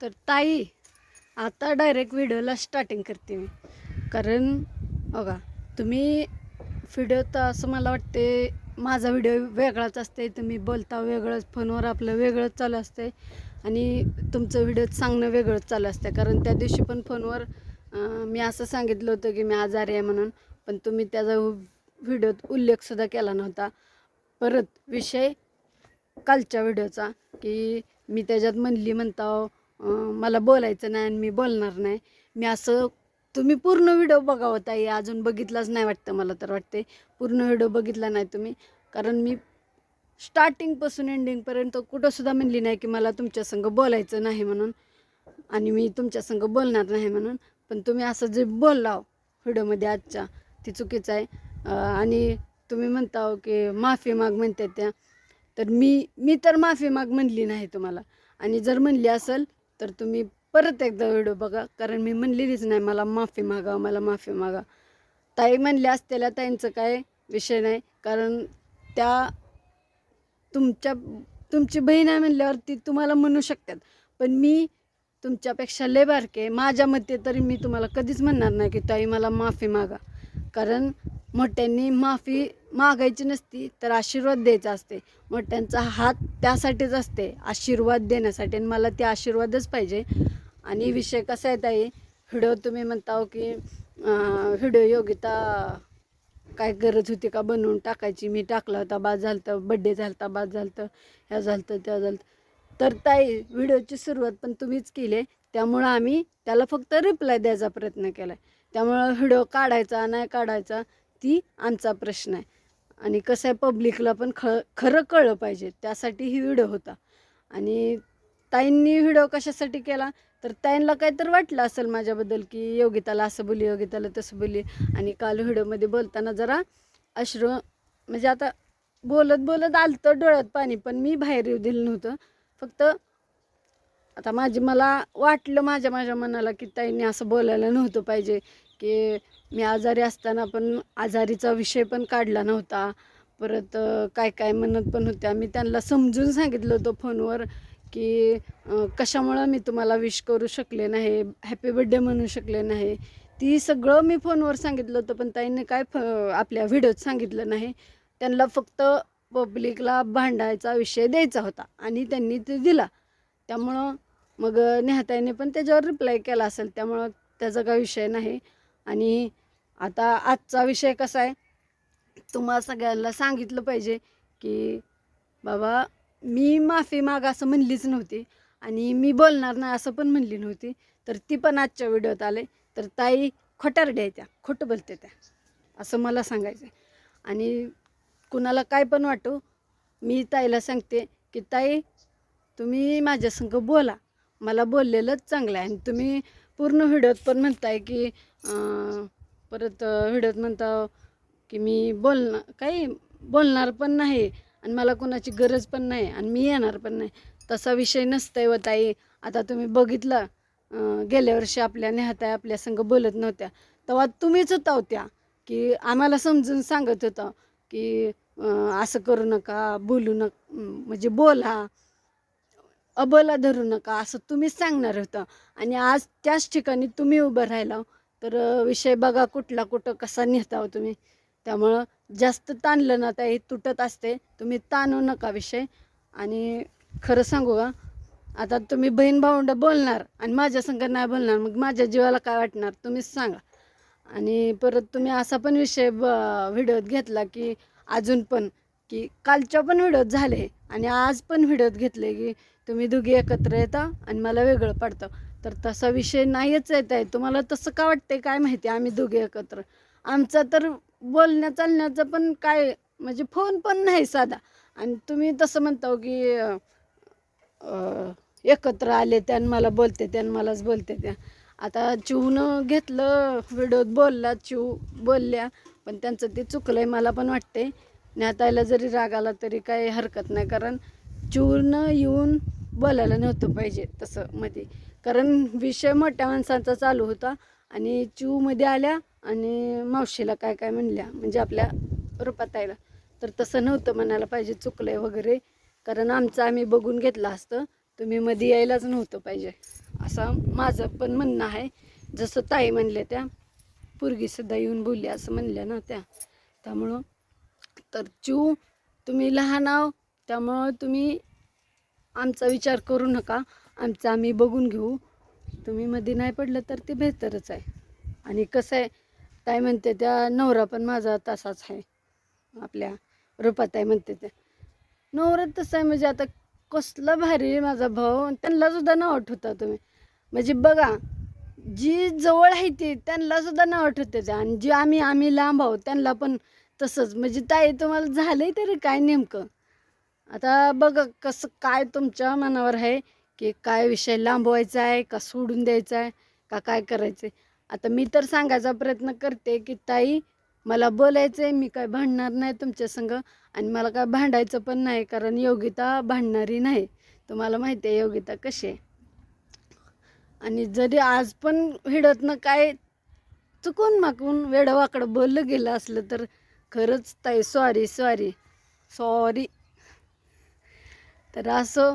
तर ताई आता डायरेक्ट व्हिडिओला स्टार्टिंग करते मी. कारण बघा तुम्ही व्हिडिओ तर असं मला वाटते माझा व्हिडिओ वेगळाच असते. तुम्ही बोलता वेगळंच फोनवर आपलं वेगळंच चालू असते. आणि तुमचं व्हिडिओ सांगणं वेगळंच चालू असते. कारण त्या दिवशी पण फोनवर मी असं सांगितलं होतं की मी आजारी आहे म्हणून. पण तुम्ही त्याचा व्हिडिओत उल्लेखसुद्धा केला नव्हता. परत विषय कालच्या व्हिडिओचा की मी त्याच्यात म्हणली म्हणता मला बोलायचं नाही आणि मी बोलणार नाही. मी असं तुम्ही पूर्ण व्हिडिओ बघावं ताई. अजून बघितलाच नाही वाटतं मला तर वाटते पूर्ण व्हिडिओ बघितला नाही तुम्ही. कारण मी स्टार्टिंगपासून एंडिंगपर्यंत कुठंसुद्धा म्हणली नाही की मला तुमच्यासंग बोलायचं नाही म्हणून. आणि मी तुमच्यासंग बोलणार नाही म्हणून. पण तुम्ही असं जे बोललाव व्हिडिओमध्ये आजच्या ती चुकीचं आहे. आणि तुम्ही म्हणता की माफी माग म्हणते त्या. तर मी मी तर माफी माग म्हणली नाही तुम्हाला. आणि जर म्हणली असेल तर तुम्ही परत एकदा व्हिडिओ बघा. कारण मी म्हणलेलीच नाही मला माफी मागा मला माफी मागा. ताई म्हणल्या असलेल्या ताईंचं काय विषय नाही. कारण त्या तुमच्या तुमची बहीण आहे म्हणल्यावर ती तुम्हाला म्हणू शकतात. पण मी तुमच्यापेक्षा लय बारके माझ्या मते तरी मी तुम्हाला कधीच म्हणणार नाही की ताई मला माफी मागा. कारण मोठ्यांनी माफी मागायची नसती तर आशीर्वाद द्यायचा असते. मोठ्यांचा हात त्यासाठीच असते आशीर्वाद देण्यासाठी. आणि मला ते आशीर्वादच पाहिजे. आणि विषय कसा आहे ताई? व्हिडिओ तुम्ही म्हणता हो की व्हिडिओ योगिता काय गरज होती का बनवून टाकायची? मी टाकला होता बाद झालं होतं बड्डे झाला होता बाद झालं होतं ह्या झालं होतं त्या झालं तर ताई व्हिडिओची सुरुवात पण तुम्हीच केली. आहे त्यामुळं आम्ही त्याला फक्त रिप्लाय द्यायचा प्रयत्न केला आहे त्यामुळं व्हिडिओ काढायचा नाही काढायचा ती आमचा प्रश्न आहे. आणि कसं आहे पब्लिकला पण ख खरं कळलं पाहिजे. त्यासाठी ही व्हिडिओ होता. आणि ताईंनी व्हिडिओ कशासाठी केला? तर ताईंना काहीतरी वाटलं असेल माझ्याबद्दल की योगिताला असं बोली योगिताला तसं बोली आणि काल व्हिडिओमध्ये बोलताना जरा अश्रू म्हणजे आता बोलत बोलत आलं तर डोळ्यात पाणी पण मी बाहेर येऊ दिलं नव्हतं. फक्त आता माझी मला वाटलं माझ्या माझ्या मनाला की ताईंनी असं बोलायला नव्हतं पाहिजे. की मी आजारी असताना पण आजारीचा विषय पण काढला नव्हता. परत काय काय म्हणत पण होत्या. मी त्यांना समजून सांगितलं होतं फोनवर की कशामुळं मी तुम्हाला विश करू शकले नाही हॅपी बड्डे म्हणू शकले नाही. ती सगळं मी फोनवर सांगितलं होतं पण ताईंनी काय फ आपल्या व्हिडिओत सांगितलं नाही. त्यांना फक्त पब्लिकला भांडायचा विषय द्यायचा होता आणि त्यांनी ते दिला. त्यामुळं मग नेहाताईने पण त्याच्यावर रिप्लाय केला असेल त्यामुळं त्याचा काही विषय नाही. आणि आता आजचा विषय कसा आहे? तुम्हाला सगळ्यांना सांगितलं पाहिजे की बाबा मी माफी माग असं म्हणलीच नव्हती आणि मी बोलणार नाही असं पण म्हणली नव्हती. तर ती पण आजच्या व्हिडिओत आले. तर ताई खोटारड्या आहे त्या खोटं बोलते त्या असं मला सांगायचं आहे आणि कुणाला काय पण वाटू मी ताईला सांगते की ताई तुम्ही माझ्यासंग बोला. मला बोललेलंच चांगलं आहे आणि तुम्ही पूर्ण व्हिडिओत पण म्हणताय की परत व्हिडिओत म्हणता की मी बोलणार काही बोलणार पण नाही आणि मला कोणाची गरज पण नाही आणि मी येणार पण नाही. तसा विषय नसतंय व ताई. आता तुम्ही बघितलं गेल्या वर्षी आपल्या नेहाताय आपल्या संग बोलत नव्हत्या. तेव्हा तुम्हीच होता होत्या की आम्हाला समजून सांगत होता की असं करू नका बोलू नका म्हणजे बोला. अबोला धरू नका असं तुम्हीच सांगणार होतं. आणि आज त्याच ठिकाणी तुम्ही उभं राहिला तर विषय बघा कुठला कुठं कसा नेता हो तुम्ही. त्यामुळं जास्त ताणलं ना ताई तुटत असते. तुम्ही ताणू नका विषय. आणि खरं सांगू का आता तुम्ही बहीण भावंड बोलणार आणि माझ्या संग नाही बोलणार मग माझ्या जीवाला काय वाटणार? तुम्हीच सांगा. आणि परत तुम्ही असा पण विषय ब व्हिडिओत घेतला की अजून पण की कालच्या पण व्हिडिओत झाले आणि आज पण व्हिडिओत घेतले की तुम्ही दोघी एकत्र येता आणि मला वेगळं पडतं. तर तसा विषय नाहीच येत आहे तुम्हाला तसं का वाटते काय माहिती? आम्ही दोघे एकत्र. आमचा तर बोलण्या चालण्याचं पण काय म्हणजे फोन पण नाही साधा. आणि तुम्ही तसं म्हणता हो की एकत्र आले त्यान मला बोलते त्यान मलाच बोलते त्या. आता चिवनं घेतलं व्हिडिओत बोलला चिव बोलल्या पण त्यांचं ते चुकलं आहे मला पण वाटते न्यातायला जरी राग आला तरी काही हरकत नाही. कारण चिवनं येऊन बोलायला नव्हतं पाहिजे तसं मध्ये. कारण विषय मोठ्या माणसांचा चालू होता आणि चूमध्ये आल्या आणि मावशीला काय काय म्हणल्या म्हणजे आपल्या रुपाताईला तर तसं नव्हतं म्हणायला पाहिजे चुकलंय वगैरे. कारण आमचं आम्ही बघून घेतलं असतं तुम्ही मध्ये यायलाच नव्हतं पाहिजे. असं माझं पण म्हणणं आहे. जसं ताई म्हणले त्या सुद्धा येऊन बोलली असं म्हणल्या ना त्या. त्यामुळं तर चू तुम्ही लहान आहो त्यामुळं तुम्ही आमचा विचार करू नका. आमचा आम्ही बघून घेऊ. तुम्ही मध्ये नाही पडलं तर ते बेहतरच आहे. आणि कसं आहे ताई म्हणते त्या नवरा पण माझा तसाच आहे. आपल्या रूपाताई म्हणते त्या. नवरा तसं आहे म्हणजे आता कसला भारी आहे माझा भाऊ. त्यांना सुद्धा नाव आठवता तुम्ही. म्हणजे बघा जी जवळ आहे ती त्यांना सुद्धा नाव आठवते त्या. आणि जी आम्ही आम्ही लांब आहोत त्यांना पण तसंच. म्हणजे ताई तुम्हाला झालंय तरी काय नेमकं? आता बघ कसं काय तुमच्या मनावर आहे की काय विषय लांबवायचा आहे का सोडून द्यायचा आहे का काय करायचं आहे आता मी तर सांगायचा प्रयत्न करते की ताई मला बोलायचं आहे मी काय भांडणार नाही तुमच्या संग आणि मला काय भांडायचं पण नाही कारण योगिता भांडणारी नाही. तुम्हाला माहिती आहे योगिता कशी आहे. आणि जरी आज पण हिडतनं काय चुकून माकून वेडवाकडं बोललं गेलं असलं तर खरंच ताई सॉरी सॉरी सॉरी तर असं